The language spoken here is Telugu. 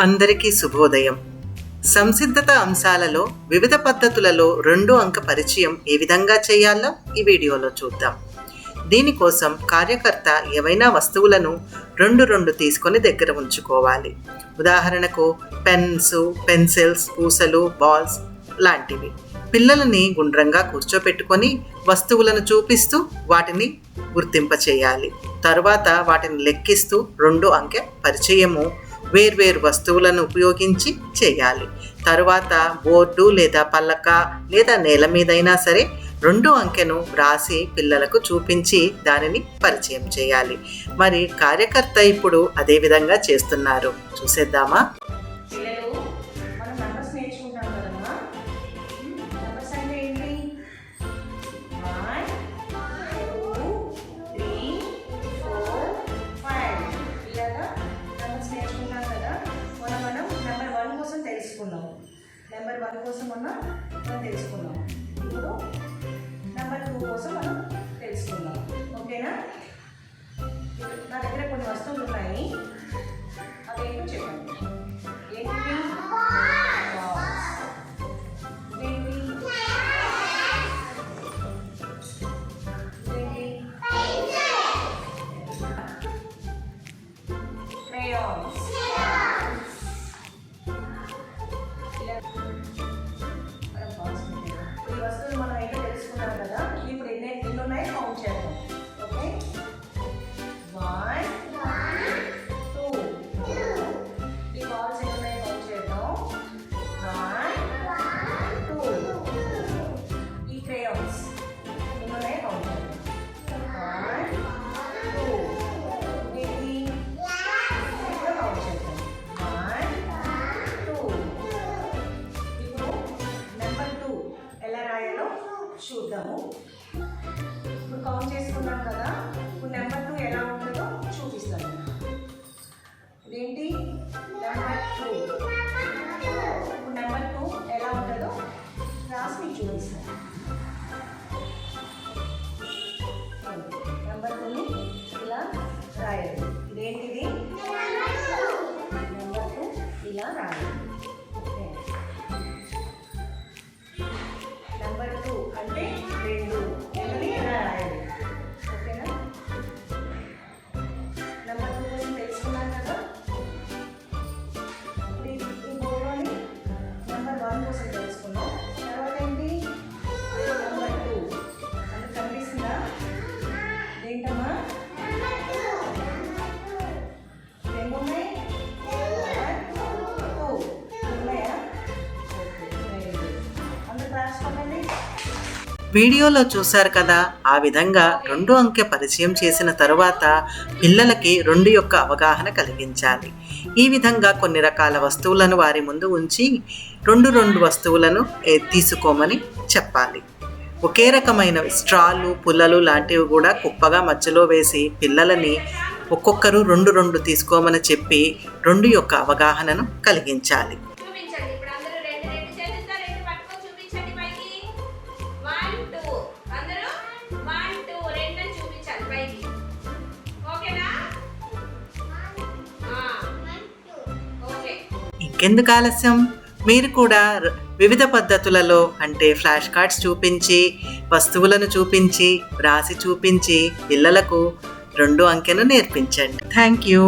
అందరికీ శుభోదయం. సంసిద్ధత అంశాలలో వివిధ పద్ధతులలో రెండు అంక పరిచయం ఏ విధంగా చేయాలో ఈ వీడియోలో చూద్దాం. దీనికోసం కార్యకర్త ఏవైనా వస్తువులను రెండు రెండు తీసుకొని దగ్గర ఉంచుకోవాలి. ఉదాహరణకు పెన్స్ పెన్సిల్స్ పూసలు బాల్స్ లాంటివి. పిల్లలని గుండ్రంగా కూర్చోపెట్టుకొని వస్తువులను చూపిస్తూ వాటిని గుర్తింపచేయాలి. తరువాత వాటిని లెక్కిస్తూ రెండు అంకె పరిచయము వేర్వేరు వస్తువులను ఉపయోగించి చేయాలి. తరువాత బోర్డు లేదా పల్లక లేదా నేల మీదైనా సరే రెండు అంకెను వ్రాసి పిల్లలకు చూపించి దానిని పరిచయం చేయాలి. మరి కార్యకర్త ఇప్పుడు అదే విధంగా చేస్తున్నారు. చూసేద్దామా? నెంబర్ వన్ కోసం మనం మనం తెలుసుకున్నాం ఇప్పుడు నెంబర్ టూ కోసం మనం amor ఏంటమ్మా? వీడియోలో చూశారు కదా ఆ విధంగా రెండు అంకె పరిచయం చేసిన తరువాత పిల్లలకి రెండు యొక్క అవగాహన కలిగించాలి. ఈ విధంగా కొన్ని రకాల వస్తువులను వారి ముందు ఉంచి రెండు రెండు వస్తువులను తీసుకోమని చెప్పాలి. ఒకే రకమైన స్ట్రాలు పుల్లలు లాంటివి కూడా కుప్పగా మధ్యలో వేసి పిల్లలని ఒక్కొక్కరు రెండు రెండు తీసుకోమని చెప్పి రెండు యొక్క అవగాహనను కలిగించాలి. ఇంకెందుకు ఆలస్యం? మీరు కూడా వివిధ పద్ధతులలో అంటే ఫ్లాష్ కార్డ్స్ చూపించి వస్తువులను చూపించి రాసి చూపించి పిల్లలకు రెండు అంకెను నేర్పించండి. Thank you.